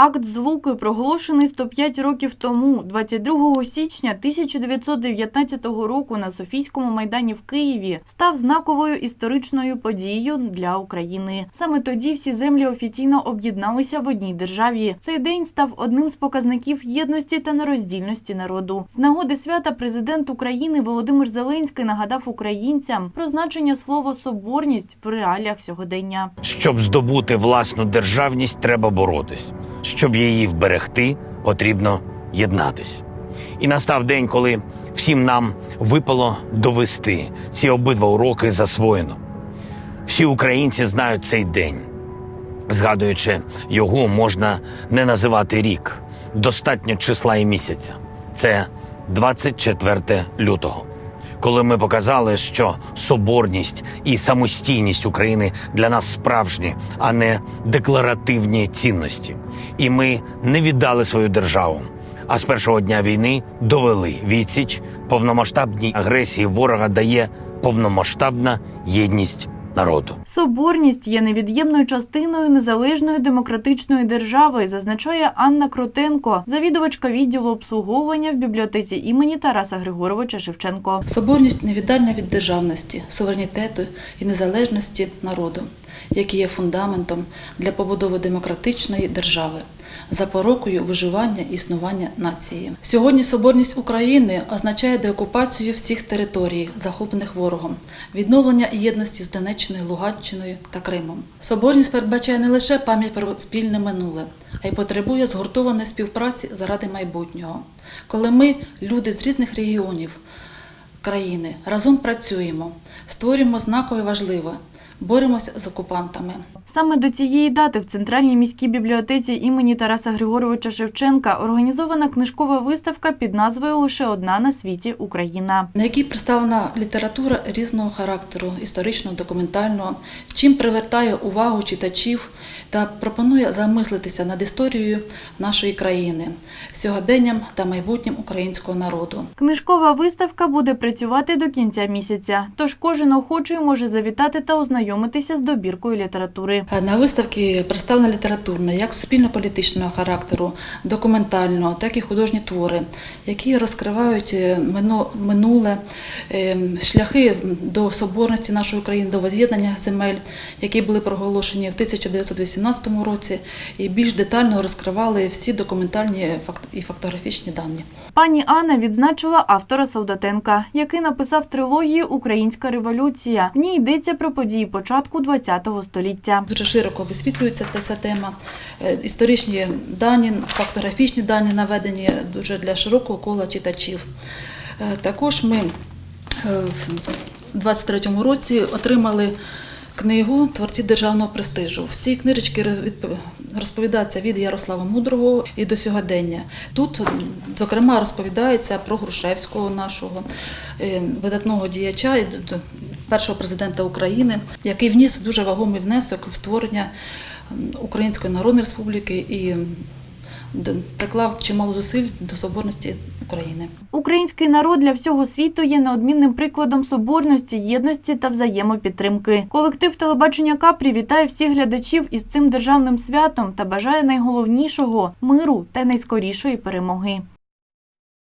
Акт злуки проголошений 105 років тому, 22 січня 1919 року на Софійському майдані в Києві, став знаковою історичною подією для України. Саме тоді всі землі офіційно об'єдналися в одній державі. Цей день став одним з показників єдності та нероздільності народу. З нагоди свята президент України Володимир Зеленський нагадав українцям про значення слова соборність в реаліях сьогодення. Щоб здобути власну державність, треба боротись. Щоб її вберегти, потрібно єднатись. І настав день, коли всім нам випало довести ці обидва уроки засвоєно. Всі українці знають цей день. Згадуючи його, можна не називати рік. Достатньо числа і місяця. Це 24 лютого. Коли ми показали, що соборність і самостійність України для нас справжні, а не декларативні цінності. І ми не віддали свою державу. А з першого дня війни довели відсіч повномасштабній агресії ворога дає повномасштабна єдність народу. Соборність є невід'ємною частиною незалежної демократичної держави, зазначає Анна Кротенко, завідувачка відділу обслуговування в бібліотеці імені Тараса Григоровича Шевченко. Соборність невіддальна від державності, суверенітету і незалежності народу, які є фундаментом для побудови демократичної держави, запорокою виживання і існування нації. Сьогодні соборність України означає деокупацію всіх територій, захоплених ворогом, відновлення єдності з Донеччиною, Луганщиною та Кримом. Соборність передбачає не лише пам'ять про спільне минуле, а й потребує згуртованої співпраці заради майбутнього. Коли ми, люди з різних регіонів, країни разом працюємо, створюємо знакове важливе, боремося з окупантами. Саме до цієї дати в центральній міській бібліотеці імені Тараса Григоровича Шевченка організована книжкова виставка під назвою Лише одна на світі Україна. на якій представлена література різного характеру, історичного, документального, чим привертає увагу читачів та пропонує замислитися над історією нашої країни, сьогоденням та майбутнім українського народу. Книжкова виставка буде працювати до кінця місяця, тож кожен охочий може завітати та ознайомитися з добіркою літератури. На виставці представлена літературна як суспільно-політичного характеру, документального, так і художні твори, які розкривають е, минуле е, шляхи до соборності нашої країни, до воз'єднання земель, які були проголошені в 1918 році, і більш детально розкривали всі документальні і фактографічні дані. Пані Анна відзначила автора Саудатенка, який написав трилогію Українська революція. В ній йдеться про події початку ХХ століття. Дуже широко висвітлюється ця тема. Е, Історичні дані, фактографічні дані наведені дуже для широкого кола читачів. Е, Також ми е, в 23-му році отримали книгу Творці державного престижу. В цій книжечці роз- розповідається від Ярослава Мудрого і до сьогодення. Тут, зокрема, розповідається про Грушевського нашого видатного діяча першого президента України, який вніс дуже вагомий внесок в створення Української Народної Республіки і приклав чимало зусиль до соборності України. Український народ для всього світу є неодмінним прикладом соборності, єдності та взаємопідтримки. Колектив телебачення Капрі вітає всіх глядачів із цим державним святом та бажає найголовнішого миру та найскорішої перемоги.